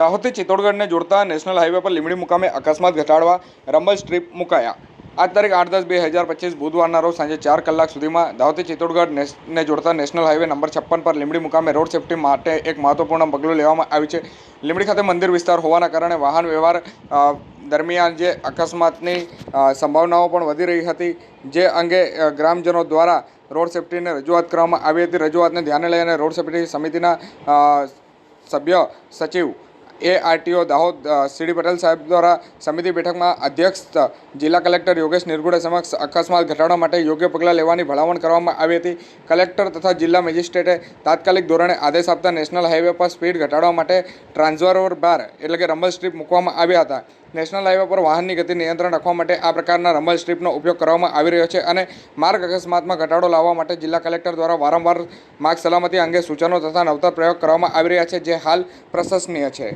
દાહોદથી ચિત્તોડગઢને જોડતા national highway પર લીમડી મુકામે અકસ્માત ઘટાડવા રંબલ સ્ટ્રીપ મુકાયા. આજ તારીખ આઠ દસ બે હજાર પચીસ બુધવારના રોજ સાંજે ચાર કલાક સુધીમાં દાહોદથી ચિત્તોડગઢ ને જોડતા નેશનલ હાઈવે નંબર છપ્પન પર લીમડી મુકામે રોડ સેફટી માટે એક મહત્વપૂર્ણ પગલું લેવામાં આવ્યું છે. લીમડી ખાતે મંદિર વિસ્તાર હોવાના કારણે વાહન વ્યવહાર દરમિયાન જે અકસ્માતની સંભાવનાઓ પણ વધી રહી હતી, જે અંગે ગ્રામજનો દ્વારા રોડ સેફટીને રજૂઆત કરવામાં આવી હતી. રજૂઆતને ધ્યાને લઈને રોડ સેફટી સમિતિના સભ્ય સચિવ એ આરટીઓ દાહોદ સીડી પટેલ સાહેબ દ્વારા સમિતિ બેઠકમાં અધ્યક્ષ જિલ્લા કલેક્ટર યોગેશ નિર્ગુડે સમક્ષ અકસ્માત ઘટાડવા માટે યોગ્ય પગલાં લેવાની ભલામણ કરવામાં આવી હતી. કલેક્ટર તથા જિલ્લા મેજિસ્ટ્રેટે તાત્કાલિક ધોરણે આદેશ આપતા નેશનલ હાઈવે પર સ્પીડ ઘટાડવા માટે ટ્રાન્સફર બાર એટલે કે રંબલ સ્ટ્રીપ મૂકવામાં આવ્યા હતા. નેશનલ હાઈવે પર વાહનની ગતિ નિયંત્રણ રાખવા માટે આ પ્રકારના રંબલ સ્ટ્રીપનો ઉપયોગ કરવામાં આવી રહ્યો છે અને માર્ગ અકસ્માતમાં ઘટાડો લાવવા માટે જિલ્લા કલેક્ટર દ્વારા વારંવાર માર્ગ સલામતી અંગે સૂચનો તથા નવતર પ્રયોગ કરવામાં આવી રહ્યા છે, જે હાલ પ્રશંસનીય છે.